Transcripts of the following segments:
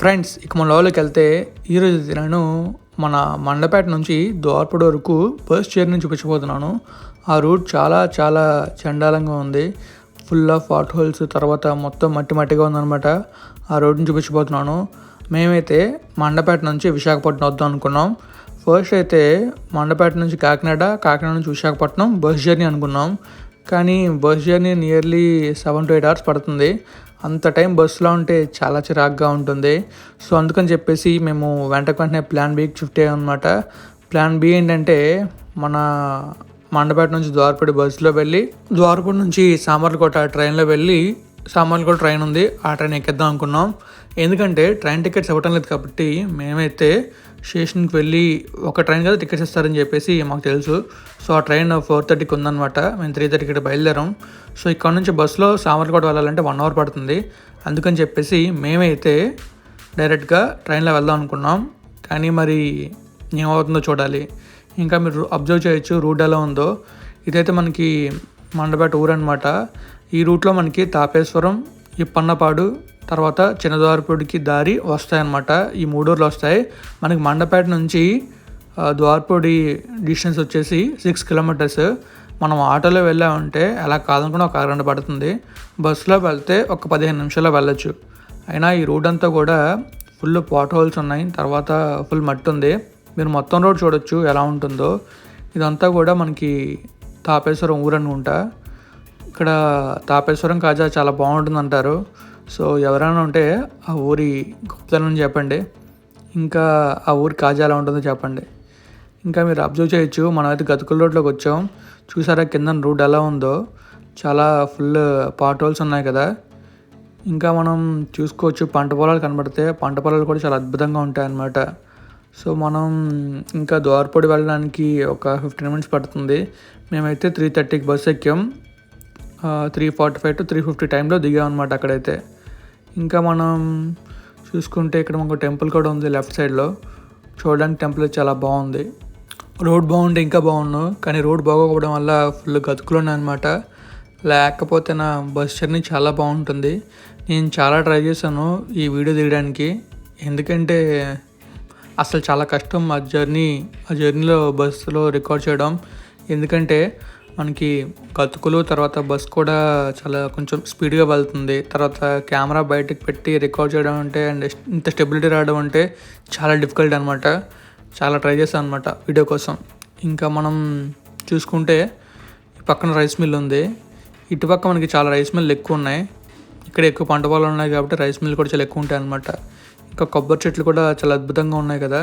Friends ఇక మన లోపలికి వెళ్తే ఈరోజు నేను మన మండపేట నుంచి దోర్పడి వరకు బస్ జర్నీ చూపించబోతున్నాను ఆ రూట్ చాలా చాలా చండాలంగా ఉంది. ఫుల్ ఆఫ్ వాట్ హోల్స్ తర్వాత మొత్తం మట్టి మట్టిగా ఉందన్నమాట. ఆ రోడ్ని చూపించబోతున్నాను మేమైతే మండపేట నుంచి విశాఖపట్నం వద్దాం అనుకున్నాం. ఫస్ట్ అయితే మండపేట నుంచి కాకినాడ కాకినాడ నుంచి విశాఖపట్నం బస్ జర్నీ అనుకున్నాం. కానీ bus journey nearly seven to eight hours పడుతుంది. అంత టైం బస్సులో ఉంటే చాలా చిరాగ్గా ఉంటుంది. సో అందుకని చెప్పేసి మేము వెంట వెంటనే ప్లాన్ బీకి షిఫ్ట్ అనమాట ప్లాన్ బి ఏంటంటే మన మండపేట నుంచి ద్వారపడి బస్సులో వెళ్ళి ద్వారపడి నుంచి సామర్లకోట ట్రైన్లో వెళ్ళి సామర్లకోట ట్రైన్ ఉంది. ఆ ట్రైన్ ఎక్కేద్దాం అనుకున్నాం. ఎందుకంటే ట్రైన్ టికెట్స్ ఇవ్వటం లేదు కాబట్టి మేమైతే స్టేషన్కి వెళ్ళి ఒక ట్రైన్ కదా టికెట్స్ ఇస్తారని చెప్పేసి మాకు తెలుసు. సో ఆ ట్రైన్ ఫోర్ థర్టీకి ఉందన్నమాట. మేము త్రీ థర్టీకి ఇక్కడ బయలుదేరాం. సో ఇక్కడ నుంచి బస్సులో సామర్లకోట వెళ్ళాలంటే వన్ అవర్ పడుతుంది. అందుకని చెప్పేసి మేమైతే డైరెక్ట్గా ట్రైన్లో వెళ్దాం అనుకున్నాం. కానీ మరి ఏమవుతుందో చూడాలి. ఇంకా మీరు అబ్జర్వ్ చేయొచ్చు రూట్ ఎలా ఉందో. ఇదైతే మనకి మండపేట ఊరు అనమాట ఈ రూట్లో మనకి తాపేశ్వరం ఇప్పన్నపాడు తర్వాత చిన్నద్వారపూడికి దారి వస్తాయన్నమాట. ఈ మూడు ఊర్లు వస్తాయి. మనకి మండపేట నుంచి ద్వారపూడి డిస్టెన్స్ వచ్చేసి సిక్స్ కిలోమీటర్స్. మనం ఆటోలో వెళ్ళామంటే అలా కాదనుకుని ఒక అరగంట పడుతుంది. బస్సులో వెళ్తే ఒక పదిహేను నిమిషాల్లో వెళ్ళొచ్చు. అయినా ఈ రోడ్ అంతా కూడా ఫుల్ పాట్ హోల్స్ ఉన్నాయి. తర్వాత ఫుల్ మట్టి ఉంది. మీరు మొత్తం రోడ్ చూడొచ్చు ఎలా ఉంటుందో. ఇదంతా కూడా మనకి తాపేశ్వరం ఊరు అనుకుంటా. ఇక్కడ తాపేశ్వరం కాజా చాలా బాగుంటుంది అంటారు సో ఎవరైనా ఉంటే ఆ ఊరి గొప్పతనం చెప్పండి. ఇంకా ఆ ఊరి కాజా ఎలా ఉంటుందో చెప్పండి. ఇంకా మీరు అబ్జర్వ్ చేయొచ్చు. మనం అయితే గతుకుల రోడ్లోకి వచ్చాం. చూసారా కింద రోడ్ ఎలా ఉందో? చాలా ఫుల్ పాట్ హోల్స్ ఉన్నాయి కదా. ఇంకా మనం చూసుకోవచ్చు. పంట పొలాలు కనబడితే పంట పొలాలు కూడా చాలా అద్భుతంగా ఉంటాయి అన్నమాట సో మనం ఇంకా ద్వారపొడి వెళ్ళడానికి ఒక ఫిఫ్టీన్ మినిట్స్ పడుతుంది. మేమైతే త్రీ థర్టీకి bus ఎక్కాం. Three forty five to three fifty టైంలో దిగాం అనమాట అక్కడైతే. ఇంకా మనం చూసుకుంటే ఇక్కడ మనకు టెంపుల్ కూడా ఉంది లెఫ్ట్ సైడ్లో. చూడడానికి టెంపుల్ చాలా బాగుంది. రోడ్ బాగుంటే ఇంకా బాగుండు కానీ రోడ్ బాగోకపోవడం వల్ల ఫుల్ గతుకులు అనమాట లేకపోతే నా బస్ జర్నీ చాలా బాగుంటుంది. నేను చాలా ట్రై చేశాను ఈ వీడియో తీయడానికి. ఎందుకంటే అసలు చాలా కష్టం ఆ జర్నీ ఆ జర్నీలో బస్సులో రికార్డ్ చేయడం. ఎందుకంటే మనకి కతుకులు తర్వాత బస్ కూడా చాలా కొంచెం స్పీడ్గా వెళ్తుంది. తర్వాత కెమెరా బయటకు పెట్టి రికార్డ్ చేయడం అంటే అండ్ ఇంత స్టెబిలిటీ రావడం అంటే చాలా డిఫికల్ట్ అనమాట చాలా ట్రై చేశాను అనమాట వీడియో కోసం. ఇంకా మనం చూసుకుంటే ఈ పక్కన రైస్ మిల్ ఉంది. ఇటుపక్క మనకి చాలా రైస్ మిల్లు ఎక్కువ ఉన్నాయి. ఇక్కడ ఎక్కువ పంట పొలాలు ఉన్నాయి కాబట్టి రైస్ మిల్ కూడా చాలా ఎక్కువ ఉంటాయి అనమాట ఇంకా కొబ్బరి చెట్లు కూడా చాలా అద్భుతంగా ఉన్నాయి కదా.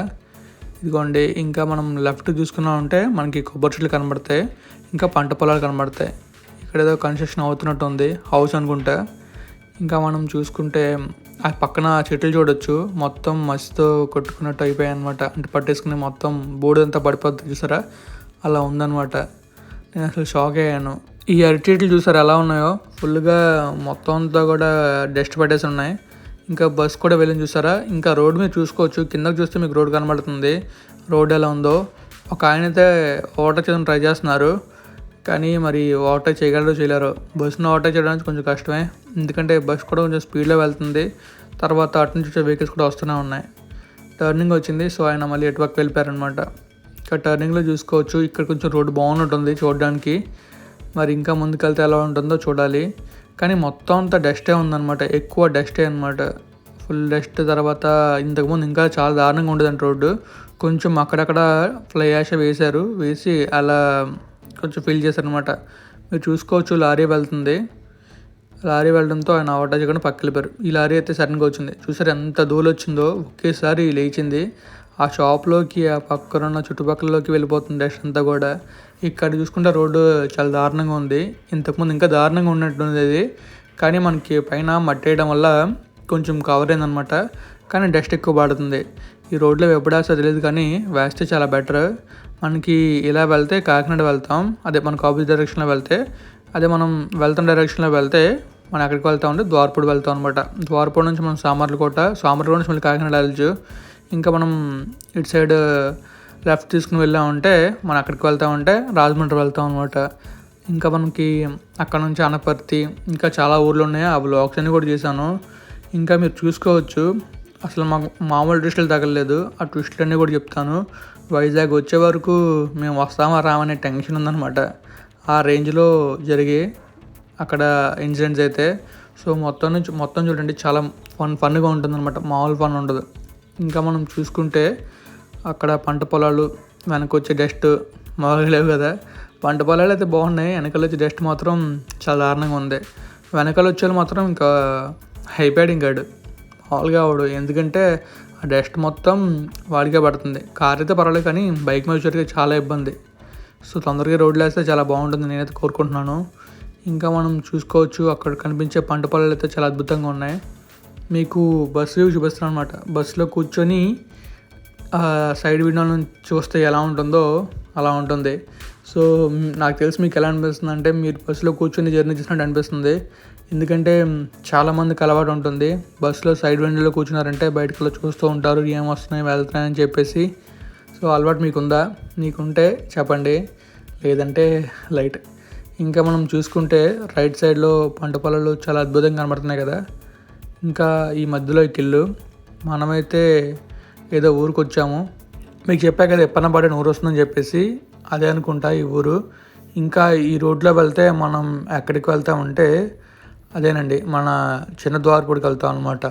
ఇదిగోండి ఇంకా మనం లెఫ్ట్ చూసుకున్నామంటే మనకి కొబ్బరి చెట్లు కనబడతాయి. ఇంకా పంట పొలాలు కనబడతాయి. ఇక్కడ ఏదో కన్స్ట్రక్షన్ అవుతున్నట్టు ఉంది హౌస్ అనుకుంటా. ఇంకా మనం చూసుకుంటే ఆ పక్కన చెట్లు చూడొచ్చు. మొత్తం మసితో కొట్టుకున్నట్టు అయిపోయాయి అనమాట అంటే పట్టేసుకుని మొత్తం బూడంతా పడిపోద్ది చూసారా? అలా ఉందన్నమాట. నేను అసలు షాక్ అయ్యాను. ఈ అరటి చెట్లు చూసారు ఎలా ఉన్నాయో? ఫుల్గా మొత్తం అంతా కూడా డస్ట్ పట్టేసి ఉన్నాయి. ఇంకా బస్ కూడా వెళ్ళి చూసారా? ఇంకా రోడ్ మీద చూసుకోవచ్చు. కిందకి చూస్తే మీకు రోడ్ కనబడుతుంది. రోడ్ ఎలా ఉందో. ఒక ఆయన అయితే ఓటర్ చేయడం ట్రై చేస్తున్నారు. కానీ మరి ఓవర్ చేయగలరో చేయలేరు బస్సును ఓవర్ చేయడానికి కొంచెం కష్టమే. ఎందుకంటే బస్ కూడా కొంచెం స్పీడ్లో వెళ్తుంది. తర్వాత అటు నుంచి వచ్చే వెహికల్స్ కూడా వస్తూనే ఉన్నాయి. టర్నింగ్ వచ్చింది సో ఆయన మళ్ళీ ఎటువైపు వెళ్ళిపోయారనమాట ఇంకా టర్నింగ్లో చూసుకోవచ్చు. ఇక్కడ కొంచెం రోడ్డు బాగుంటుంది చూడడానికి. మరి ఇంకా ముందుకెళ్తే ఎలా ఉంటుందో చూడాలి. కానీ మొత్తం అంతా డస్టే ఉందన్నమాట. ఎక్కువ డస్టే అనమాట ఫుల్ డస్ట్ తర్వాత ఇంతకుముందు ఇంకా చాలా దారుణంగా ఉండదండి రోడ్డు. కొంచెం అక్కడక్కడ ఫ్లై యాష వేశారు. వేసి అలా కొంచెం ఫిల్ చేశారనమాట మీరు చూసుకోవచ్చు లారీ వెళ్తుంది. లారీ వెళ్ళడంతో ఆయన ఓవర్ చేయకుండా పక్కకి ఈ లారీ అయితే సడన్గా వచ్చింది. చూసారు ఎంత దూలు వచ్చిందో? ఒకేసారి లేచింది. ఆ షాప్లోకి ఆ పక్కన ఉన్న చుట్టుపక్కలలోకి వెళ్ళిపోతుంది డస్ట్ అంతా కూడా. ఇక్కడ చూసుకుంటే రోడ్డు చాలా దారుణంగా ఉంది. ఇంతకుముందు ఇంకా దారుణంగా ఉన్నట్టుంది అది కానీ మనకి పైన మట్టి వేయడం వల్ల కొంచెం కవర్ అయిందనమాట కానీ డస్ట్ ఎక్కువ పడుతుంది ఈ రోడ్లో ఎప్పుడు తెలియదు కానీ వేస్తే చాలా బెటర్. మనకి ఇలా వెళ్తే కాకినాడ వెళ్తాం అదే మనకు ఆపోజిట్ డైరెక్షన్లో వెళ్తే అదే మనం వెళ్తున్న డైరెక్షన్లో వెళ్తే మనం ఎక్కడికి వెళ్తా ఉంటే ద్వారపూడి వెళ్తాం అనమాట ద్వారపూడి నుంచి మనం సామర్లకోట సామర్లకోట నుంచి మళ్ళీ కాకినాడ వెళ్ళచ్చు. ఇంకా మనం ఇటు సైడ్ లెఫ్ట్ తీసుకుని వెళ్ళామంటే మనం అక్కడికి వెళ్తామంటే రాజమండ్రి వెళ్తాం అనమాట ఇంకా మనకి అక్కడ నుంచి అనపర్తి ఇంకా చాలా ఊర్లు ఉన్నాయి. ఆ బ్లాగ్స్ అన్ని కూడా చేశాను. ఇంకా మీరు చూసుకోవచ్చు. అసలు మాకు మామూలు ట్విస్టులు తగలలేదు. ఆ ట్విస్టులు అన్నీ కూడా చెప్తాను. వైజాగ్ వచ్చే వరకు మేము వస్తామా రామనే టెన్షన్ ఉందన్నమాట. ఆ రేంజ్లో జరిగి అక్కడ ఇన్సిడెంట్స్ అయితే. సో మొత్తం నుంచి మొత్తం చూడండి చాలా ఫన్ ఫన్గా ఉంటుందన్నమాట. మామూలు ఫన్ ఉండదు. ఇంకా మనం చూసుకుంటే అక్కడ పంట పొలాలు వెనక వచ్చే డస్ట్ మామూలుగా లేవు కదా. పంట పొలాలు అయితే బాగున్నాయి. వెనకాల వచ్చే డస్ట్ మాత్రం చాలా దారుణంగా ఉంది. వెనకాల వచ్చేది మాత్రం ఇంకా అయిపోయాడు ఇంకాడు మామూలుగా వాడు. ఎందుకంటే ఆ డస్ట్ మొత్తం వాడికే పడుతుంది. కార్ అయితే పర్వాలేదు కానీ బైక్ మీద వచ్చేటికి చాలా ఇబ్బంది. సో తొందరగా రోడ్లు వేస్తే చాలా బాగుంటుంది. నేనైతే కోరుకుంటున్నాను. ఇంకా మనం చూసుకోవచ్చు. అక్కడ కనిపించే పంట పొలాలు అయితే చాలా అద్భుతంగా ఉన్నాయి. మీకు బస్సు చూపిస్తాను అనమాట బస్సులో కూర్చొని సైడ్ విండో నుంచి చూస్తే ఎలా ఉంటుందో అలా ఉంటుంది. సో నాకు తెలిసి మీకు ఎలా అనిపిస్తుంది అంటే మీరు బస్సులో కూర్చొని జర్నీ చేసినట్టు అనిపిస్తుంది. ఎందుకంటే చాలామందికి అలవాటు ఉంటుంది. బస్సులో సైడ్ విండోలో కూర్చున్నారంటే బయటకు వెళ్ళి చూస్తూ ఉంటారు ఏం వస్తున్నాయి వెళ్తున్నాయి అని చెప్పేసి. సో అలవాటు మీకుందా? మీకుంటే చెప్పండి. లేదంటే లైట్. ఇంకా మనం చూసుకుంటే రైట్ సైడ్లో పంట పొలాలు చాలా అద్భుతంగా కనబడుతున్నాయి కదా. ఇంకా ఈ మధ్యలో ఈ కిల్లు మనమైతే ఏదో ఊరికి వచ్చాము. మీకు చెప్పా కదా ఎప్పనపాడే ఊరు వస్తుందని చెప్పేసి. అదే అనుకుంటా ఈ ఊరు. ఇంకా ఈ రోడ్లో వెళ్తే మనం ఎక్కడికి వెళ్తామంటే అదేనండి మన చిన్న ద్వారపూడికి వెళ్తాం అనమాట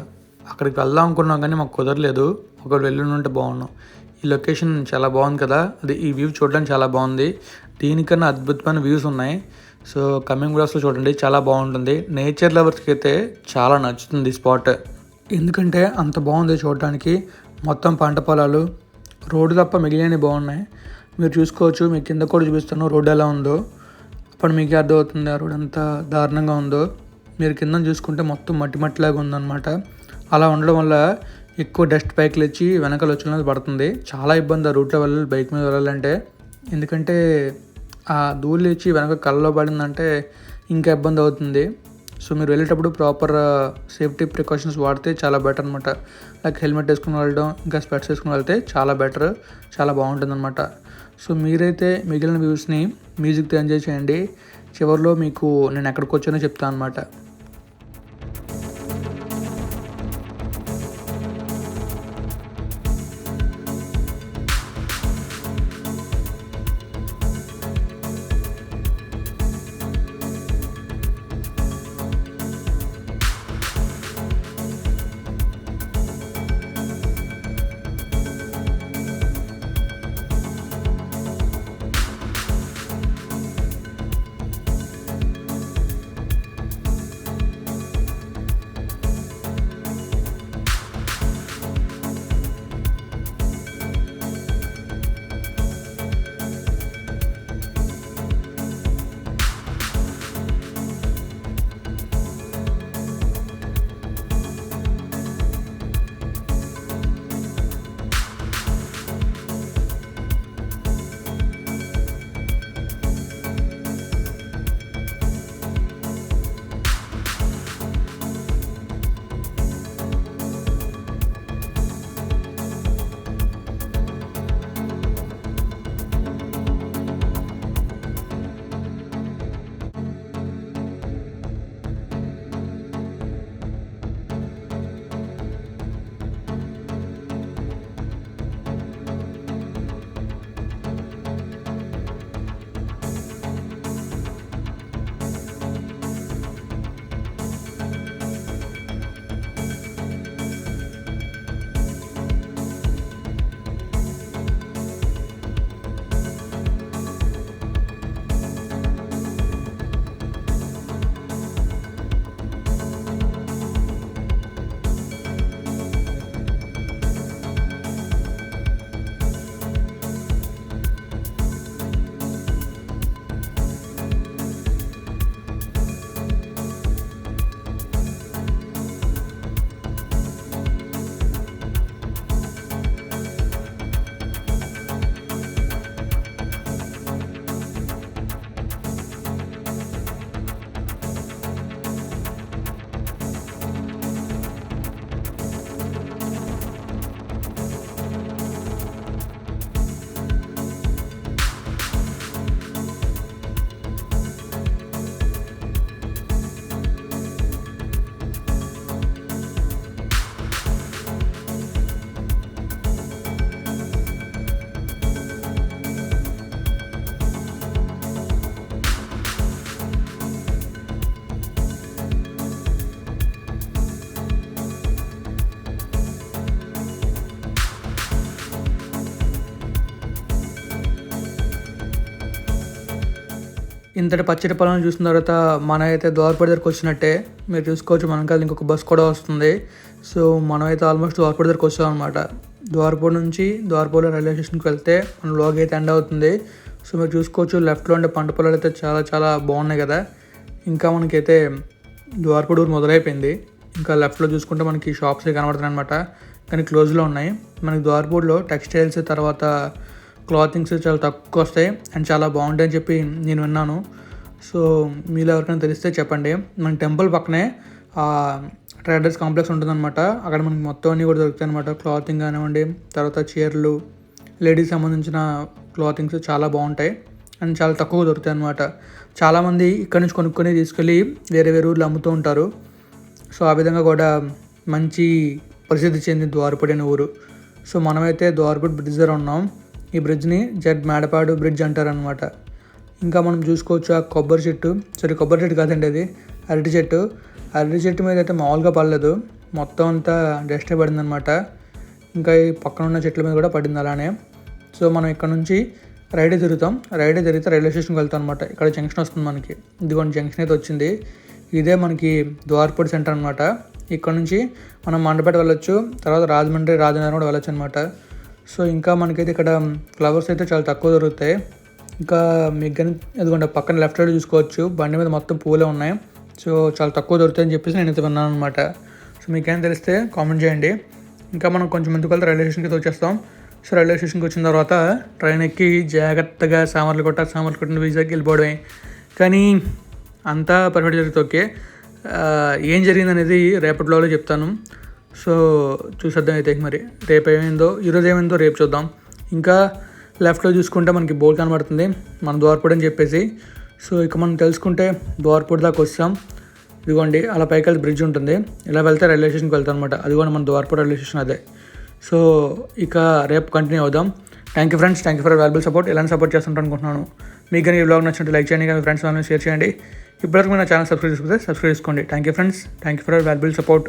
అక్కడికి వెళ్దాం అనుకున్నాం కానీ మాకు కుదరలేదు. ఒకటి వెళ్ళి ఉంటే బాగున్నాం. ఈ లొకేషన్ చాలా బాగుంది కదా అది ఈ వ్యూ చూడడానికి చాలా బాగుంది. దీనికన్నా అద్భుతమైన వ్యూస్ ఉన్నాయి. సో కమింగ్ వీడియోస్లో చూడండి చాలా బాగుంటుంది. నేచర్ లవర్స్కి అయితే చాలా నచ్చుతుంది స్పాట్. ఎందుకంటే అంత బాగుంది చూడడానికి. మొత్తం పంట పొలాలు రోడ్డు తప్ప మిగిలినవి బాగున్నాయి. మీరు చూసుకోవచ్చు మీకు కింద కూడా చూపిస్తాను రోడ్డు ఎలా ఉందో. అప్పుడు మీకు అర్థమవుతుంది ఆ రోడ్ ఎంత దారుణంగా ఉందో. మీరు కింద చూసుకుంటే మొత్తం మట్టి మట్టిలాగా ఉందన్నమాట. అలా ఉండడం వల్ల ఎక్కువ డస్ట్ పైకి లేచి వెనకాల వచ్చిన పడుతుంది. చాలా ఇబ్బంది ఆ రూట్లో వెళ్ళాలి బైక్ మీద వెళ్ళాలంటే. ఎందుకంటే ఆ ధూళి లేచి వెనక కళ్ళలో పడిందంటే ఇంకా ఇబ్బంది అవుతుంది. సో మీరు వెళ్ళేటప్పుడు ప్రాపర్ సేఫ్టీ ప్రికాషన్స్ వాడితే చాలా బెటర్ అనమాట లైక్ హెల్మెట్ వేసుకుని వెళ్ళడం ఇంకా స్పెట్స్ వేసుకుని వెళ్తే చాలా బెటర్ చాలా బాగుంటుంది అనమాట సో మీరైతే మిగిలిన వ్యూస్ని మ్యూజిక్తో ఎంజాయ్ చేయండి. చివరిలో మీకు నేను ఎక్కడికి వచ్చానో చెప్తాను అనమాట ఇంతటి పచ్చడి పొలం చూసిన తర్వాత మన అయితే ద్వారపూడి దగ్గరకు వచ్చినట్టే. మీరు చూసుకోవచ్చు మన కాదు ఇంకొక బస్ కూడా వస్తుంది. సో మనం అయితే ఆల్మోస్ట్ ద్వారపడి దగ్గరకు వచ్చాం అనమాట ద్వారపూడి నుంచి ద్వారపూడి రైల్వే స్టేషన్కి వెళ్తే మన లోగ్ అయితే ఎండ్ అవుతుంది. సో మీరు చూసుకోవచ్చు లెఫ్ట్లో ఉండే పంట పొలాలు అయితే చాలా చాలా బాగున్నాయి కదా. ఇంకా మనకైతే ద్వారపూడి ఊరు మొదలైపోయింది. ఇంకా లెఫ్ట్లో చూసుకుంటే మనకి షాప్స్ కనబడుతున్నాయి అనమాట కానీ క్లోజ్లో ఉన్నాయి. మనకి ద్వారపూడిలో టెక్స్టైల్స్ తర్వాత క్లాతింగ్స్ చాలా తక్కువ వస్తాయి అండ్ చాలా బాగుంటాయని చెప్పి నేను విన్నాను. సో మీలో ఎవరికైనా తెలిస్తే చెప్పండి. మన టెంపుల్ పక్కనే ట్రేడర్స్ కాంప్లెక్స్ ఉంటుందన్నమాట. అక్కడ మనకి మొత్తం అన్నీ కూడా దొరుకుతాయి అనమాట క్లాతింగ్ కానివ్వండి తర్వాత చీరలు లేడీస్ సంబంధించిన క్లాతింగ్స్ చాలా బాగుంటాయి అండ్ చాలా తక్కువ దొరుకుతాయి అనమాట చాలామంది ఇక్కడ నుంచి కొనుక్కొని తీసుకెళ్ళి వేరే వేరే ఊర్లు అమ్ముతూ ఉంటారు. సో ఆ విధంగా కూడా మంచి ప్రసిద్ధి చెందిన ద్వారపూడి అనే ఊరు. సో మనమైతే ద్వారపూడి బ్రిడ్జ్ దగ్గర ఉన్నాం. ఈ బ్రిడ్జ్ని జడ్ మేడపాడు బ్రిడ్జ్ అంటారనమాట ఇంకా మనం చూసుకోవచ్చు ఆ కొబ్బరి చెట్టు. సరే కొబ్బరి చెట్టు కాదండి అది. అరటి చెట్టు. అరటి చెట్టు మీద అయితే మామూలుగా పడలేదు. మొత్తం అంతా డస్ట్ పడిందనమాట ఇంకా ఈ పక్కన ఉన్న చెట్ల మీద కూడా పడింది అలానే. సో మనం ఇక్కడ నుంచి రైడే తిరుగుతాం. రైడే తిరిగితే రైల్వే స్టేషన్కి వెళ్తాం అనమాట ఇక్కడ జంక్షన్ వస్తుంది మనకి. ఇదిగోండి జంక్షన్ అయితే వచ్చింది. ఇదే మనకి ద్వారపూడి సెంటర్ అనమాట ఇక్కడ నుంచి మనం మండపేట వెళ్ళొచ్చు. తర్వాత రాజమండ్రి రాజనగరం కూడా వెళ్ళొచ్చు అనమాట సో ఇంకా మనకైతే ఇక్కడ ఫ్లవర్స్ అయితే చాలా తక్కువ దొరుకుతాయి. ఇంకా మీకు కానీ ఎదుగుంటే పక్కన లెఫ్ట్ సైడ్ చూసుకోవచ్చు. బండి మీద మొత్తం పూలే ఉన్నాయి. సో చాలా తక్కువ దొరుకుతాయని చెప్పేసి నేను అయితే విన్నాను అనమాట సో మీకేం తెలిస్తే కామెంట్ చేయండి. ఇంకా మనం కొంచెం ముందుకు వెళ్తే రైల్వే స్టేషన్కి అయితే వచ్చేస్తాం. సో రైల్వే స్టేషన్కి వచ్చిన తర్వాత ట్రైన్ ఎక్కి జాగ్రత్తగా సామర్లు కొట్ట సామర్లు కొట్టిన వీసాకి వెళ్ళిపోవడమే. కానీ అంతా పర్ఫెక్ట్ జరిగితే ఓకే. ఏం జరిగింది అనేది రేపటిలో చెప్తాను. సో చూసేద్దాం అయితే మరి. రేపు ఏమైందో ఈరోజు ఏమైందో రేపు చూద్దాం. ఇంకా లెఫ్ట్లో చూసుకుంటే మనకి బోర్డు కనబడుతుంది మన ద్వారపూడి అని చెప్పేసి. సో ఇక మనం తెలుసుకుంటే ద్వారపూడి దాకా వస్తాం. ఇదిగోండి అలా పైకి వెళ్ళి బ్రిడ్జ్ ఉంటుంది. ఇలా వెళ్తే రైల్వే స్టేషన్కి వెళ్తాం అనమాట అదిగోండి మన ద్వారపూడి రైల్వే స్టేషన్ అదే. సో ఇక రేపు కంటిన్యూ అవుదాం. Thank you friends thank you for valuable support ఇలాంటి సపోర్ట్ చేస్తుంటాను అనుకుంటున్నాను? మీకు కానీ ఈ బ్లాగ్ నచ్చినట్టు లైక్ చేయండి. కానీ ఫ్రెండ్స్ వాళ్ళని షేర్ చేయండి. ఇప్పటివరకు మన ఛానల్ సబ్స్క్రైబ్ చేసుకుంటే సబ్స్క్రైబ్ చేసుకోండి. Thank you friends thank you for valuable support